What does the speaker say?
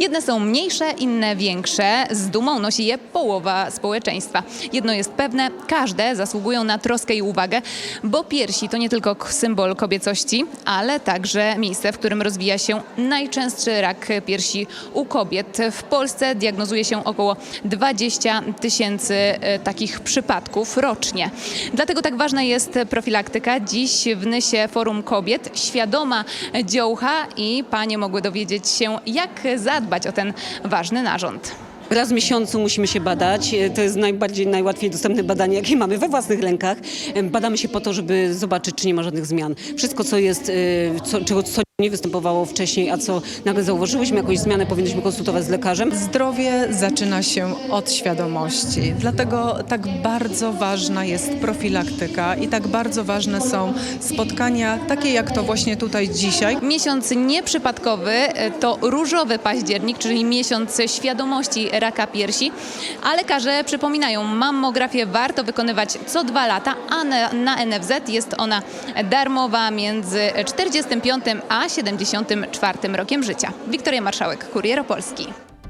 Jedne są mniejsze, inne większe. Z dumą nosi je połowa społeczeństwa. Jedno jest pewne, każde zasługują na troskę i uwagę, bo piersi to nie tylko symbol kobiecości, ale także miejsce, w którym rozwija się najczęstszy rak piersi u kobiet. W Polsce diagnozuje się około 20 tysięcy e, takich przypadków rocznie. Dlatego tak ważna jest profilaktyka. Dziś w Nysie Forum Kobiet świadoma dziołcha i panie mogły dowiedzieć się, jak zadbać o ten ważny narząd. Raz w miesiącu musimy się badać. To jest najbardziej, najłatwiej dostępne badanie, jakie mamy we własnych rękach. Badamy się po to, żeby zobaczyć, czy nie ma żadnych zmian. Wszystko, co jest, e, co, czego co nie występowało wcześniej, a co nagle zauważyłyśmy, jakąś zmianę, powinniśmy konsultować z lekarzem. Zdrowie zaczyna się od świadomości, dlatego tak bardzo ważna jest profilaktyka i tak bardzo ważne są spotkania, takie jak to właśnie tutaj dzisiaj. Miesiąc nieprzypadkowy to różowy październik, czyli miesiąc świadomości raka piersi, a lekarze przypominają, mammografię warto wykonywać co dwa lata, a na NFZ jest ona darmowa między 45 a 74 rokiem życia. Wiktoria Marszałek, Kurier Opolski.